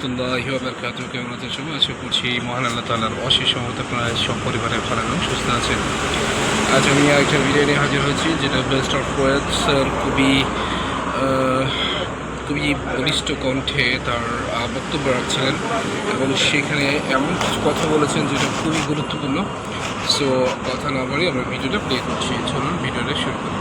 রহমতুল্লাহ বারকাত কেমন আছেন সবাই? আশা করছি মহান আল্লাহ তালার অশেষ সহমত আপনারা সব পরিবারের ভালো এবং সুস্থ আছেন। আজ আমি একটা নিয়ে হাজির হয়েছি, যেটা বেস্ট অফ ওয়েলথ স্যার খুবই খুবই বলিষ্ঠ কণ্ঠে তার বক্তব্য রাখছিলেন এবং সেখানে এমন কিছু কথা বলেছেন যেটা খুবই গুরুত্বপূর্ণ। সো কথা না বলে আমরা ভিডিওটা প্লে করছি। চলুন ভিডিওটা শুরু করি।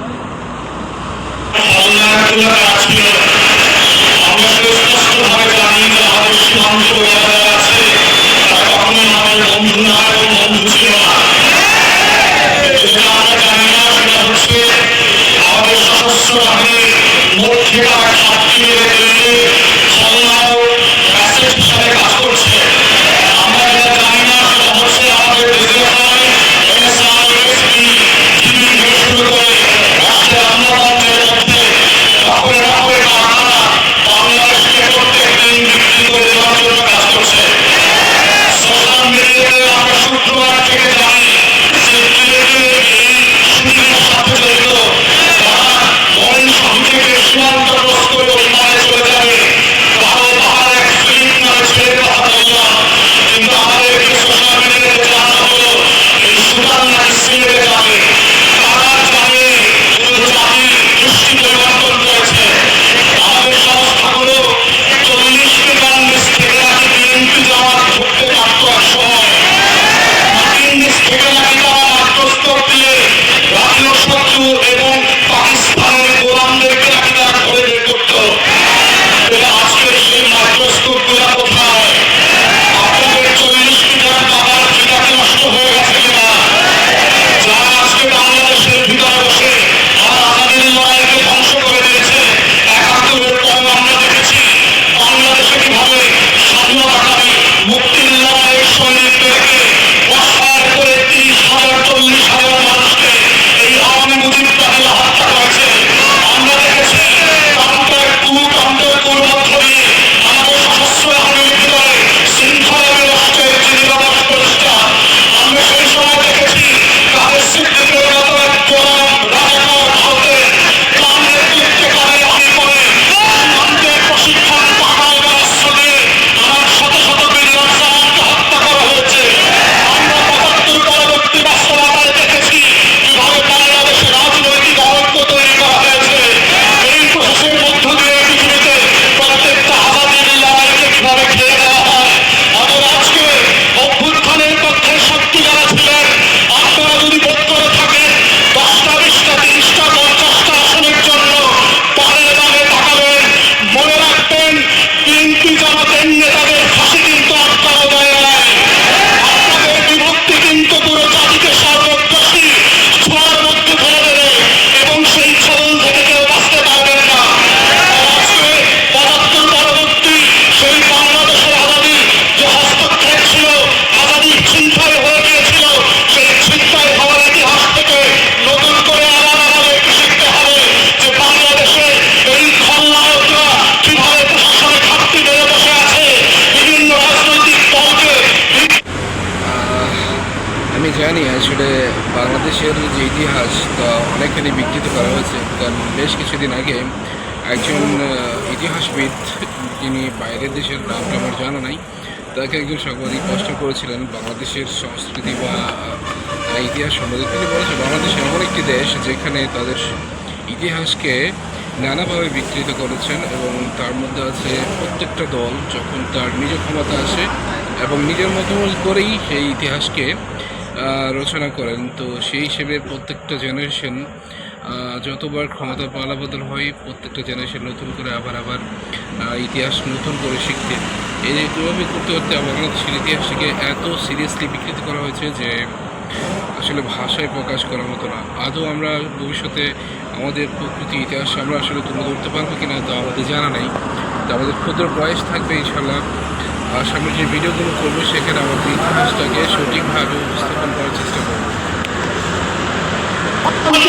এবং জানি আসলে বাংলাদেশের যে ইতিহাস তা অনেকখানি বিকৃত করা হয়েছে। কারণ বেশ কিছুদিন আগে একজন ইতিহাসবিদ যিনি বাইরের দেশের নামটা আমার জানা নাই, তাকে একজন সাংবাদিক প্রশ্ন করেছিলেন, বাংলাদেশের সংস্কৃতি বা ইতিহাস সম্বন্ধে। তিনি বলেছেন, বাংলাদেশ এমন একটি দেশ যেখানে তাদের ইতিহাসকে নানাভাবে বিকৃত করেছেন এবং তার মধ্যে আছে প্রত্যেকটা দল যখন তার নিজ ক্ষমতা আসে এবং নিজের মতো করেই সেই ইতিহাসকে রচনা করেন। তো সেই হিসেবে প্রত্যেকটা জেনারেশন যতবার ক্ষমতা পালাবদল হয়, প্রত্যেকটা জেনারেশন নতুন করে আবার আবার ইতিহাস নতুন করে শিখতে। এই যে কীভাবে করতে করতে বাংলাদেশের ইতিহাসকে এত সিরিয়াসলি বিকৃত করা হয়েছে যে আসলে ভাষায় প্রকাশ করার মতো না। আদৌ আমরা ভবিষ্যতে আমাদের প্রকৃতি ইতিহাস আমরা আসলে তুলে ধরতে পারব কিনা তা আমাদের জানা নেই। তো আমাদের ক্ষুদ্র বয়স থাকবে ইনশাল্লাহ সামনে যে ভিডিওগুলো করব সেখানে আমার ইতিহাসটাকে সঠিকভাবে উপস্থাপন করার চেষ্টা করব। এবং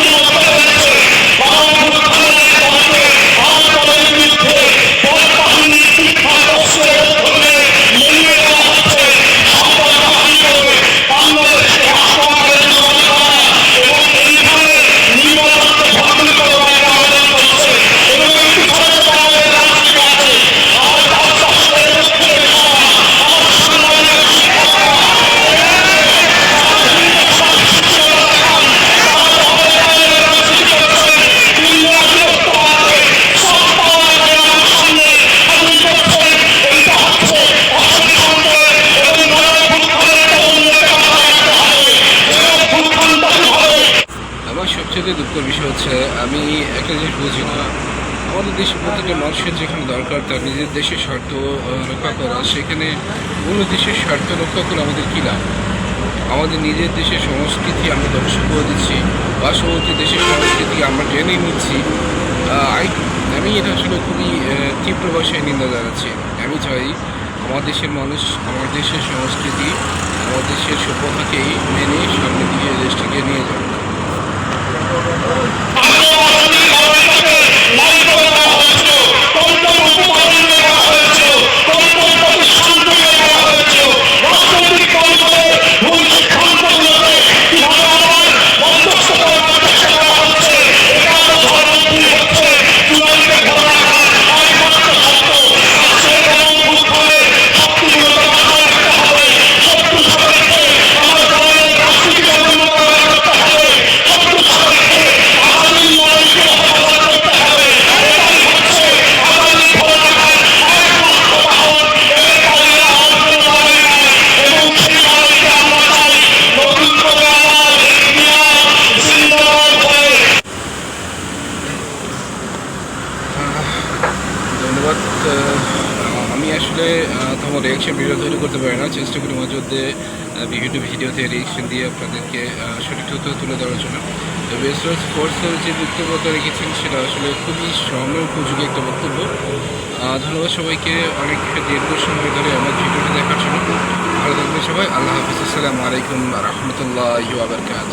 সবচেয়ে দুঃখের বিষয় হচ্ছে, আমি একটা জিনিস বুঝি না। আমাদের দেশে প্রতিটা মানুষের যেখানে দরকার, তার নিজের দেশের স্বার্থ রক্ষা করা, সেখানে অন্য দেশের স্বার্থ রক্ষা করে আমাদের কী লাভ? আমাদের নিজের দেশের সংস্কৃতি আমরা ধ্বংস করে দিচ্ছি, বা সমস্ত দেশের সংস্কৃতি আমরা জেনে নিচ্ছি। আমি এটা আসলে খুবই তীব্র ভাষায় নিন্দা জানাচ্ছি। আমি চাই, আমার দেশের মানুষ, আমার দেশের সংস্কৃতি, আমার দেশের সভ্যতাকেই আমি আসলে তোমার রিয়াকশন ভিডিও তৈরি করতে পারি না। চেষ্টা করি মাঝে মধ্যে বিভিন্ন ভিডিওতে রিয়াকশন দিয়ে আপনাদেরকে সঠিক তথ্য তুলে ধরার জন্য। তো বেসরত স্পোর্টসের যে বক্তব্যটা রেখেছেন, সেটা আসলে খুবই স্মরণীয় উপযোগী একটা বক্তব্য। ধন্যবাদ সবাইকে। অনেক দীর্ঘ সময় ধরে আমার ভিডিওটি দেখার জন্য। ভালো থাকবেন সবাই। আল্লাহ হাফিজ। আসসালামু আলাইকুম রহমতুল্লাহ আবরকাত